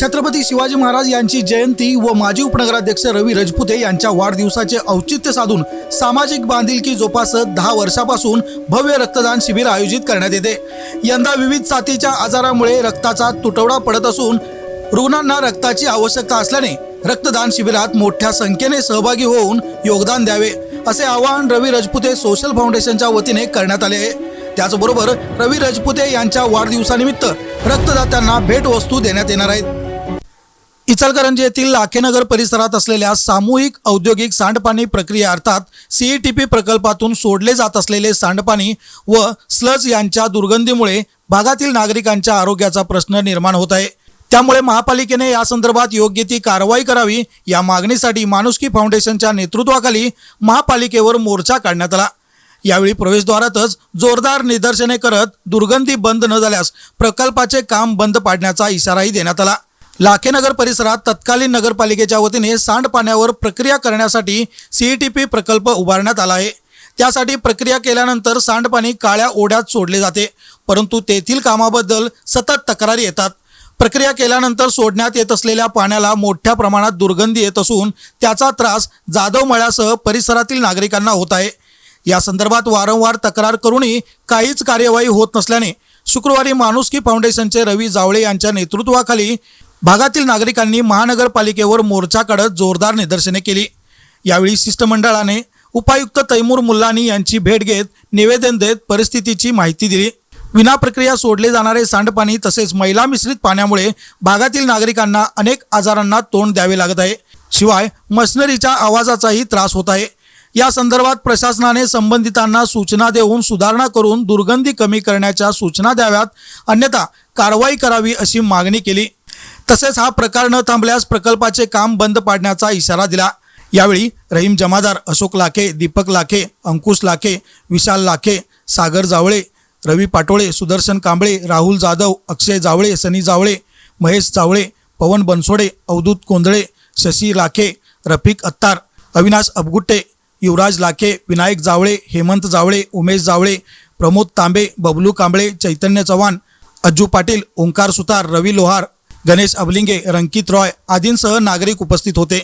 छत्रपती शिवाजी महाराज यांची जयंती व माजी उपनगराध्यक्ष रवी रजपुते यांच्या वाढदिवसाचे औचित्य साधून सामाजिक बांधिलकी जोपासत दहा वर्षापासून भव्य रक्तदान शिबिर आयोजित करण्यात येते. यंदा विविध साथीच्या आजारामुळे रक्ताचा तुटवडा पडत असून रुग्णांना रक्ताची आवश्यकता असल्याने रक्तदान शिबिरात मोठ्या संख्येने सहभागी होऊन योगदान द्यावे असे आवाहन रवी रजपुते सोशल फाउंडेशनच्या वतीने करण्यात आले आहे. त्याचबरोबर रवी रजपुते यांच्या वाढदिवसानिमित्त रक्तदात्यांना भेटवस्तू देण्यात येणार आहेत. इचलकरंजी येथील लाखेनगर परिसरात असलेल्या सामूहिक औद्योगिक सांडपाणी प्रक्रिया अर्थात सीईटीपी प्रकल्पातून सोडले जात असलेले सांडपाणी व स्लज यांच्या दुर्गंधीमुळे भागातील नागरिकांच्या आरोग्याचा प्रश्न निर्माण होत आहे. त्यामुळे महापालिकेने या संदर्भात योग्य ती कारवाई करावी या मागणीसाठी माणुसकी फाउंडेशनच्या नेतृत्वाखाली महापालिकेवर मोर्चा काढण्यात आला. यावेळी प्रवेशद्वारातच जोरदार निदर्शने करत दुर्गंधी बंद न झाल्यास प्रकल्पाचे काम बंद पाडण्याचा इशाराही देण्यात आला. लाखेनगर परिसरात तत्कालीन नगरपालिकेच्या वतीने सांडपाण्यावर प्रक्रिया करण्यासाठी सीईटीपी प्रकल्प उभारण्यात आला आहे. त्यासाठी प्रक्रिया केल्यानंतर सांडपाणी काळ्या ओढ्यात सोडले जाते परंतु तेथील कामाबद्दल सतत तक्रारी येतात. प्रक्रिया केल्यानंतर सोडण्यात येत असलेल्या पाण्याला मोठ्या प्रमाणात दुर्गंधी येत असून त्याचा त्रास जाधव मळ्यासह परिसरातील नागरिकांना होत आहे. या संदर्भात वारंवार तक्रार करूनही काहीच कार्यवाही होत नसल्याने शुक्रवारी माणुसकी फाउंडेशनचे रवी जावळे यांच्या नेतृत्वाखाली भागातील नागरिकांनी महानगरपालिकेवर मोर्चा काढत जोरदार निदर्शने केली. यावेळी शिष्टमंडळाने उपायुक्त तैमूर मुल्लानी यांची भेट घेत निवेदन देत परिस्थितीची माहिती दिली. विना प्रक्रिया सोडले जाणारे सांडपाणी तसेच मैला मिश्रित पाण्यामुळे भागातील नागरिकांना अनेक आजारांना तोंड द्यावे लागत आहे. शिवाय मशिनरीच्या आवाजाचाही त्रास होत आहे. या संदर्भात प्रशासनाने संबंधितांना सूचना देऊन सुधारणा करून दुर्गंधी कमी करण्याच्या सूचना द्याव्यात अन्यथा कारवाई करावी अशी मागणी केली. तसेच हा प्रकार न थांबल्यास प्रकल्पाचे काम बंद पाडण्याचा इशारा दिला. यावेळी रहीम जमादार अशोक लाखे दीपक लाखे अंकुश लाखे विशाल लाखे सागर जावळे रवी पाटोळे सुदर्शन कांबळे राहुल जाधव अक्षय जावळे सनी जावळे महेश जावळे पवन बनसोडे अवधूत कोंदळे शशी लाखे रफिक अत्तार अविनाश अबगुट्टे युवराज लाखे विनायक जावळे हेमंत जावळे उमेश जावळे प्रमोद तांबे बबलू कांबळे चैतन्य चव्हाण अज्जू पाटील ओंकार सुतार रवी लोहार गणेश अबलिंगे रंकित रॉय आदींसह नागरिक उपस्थित होते.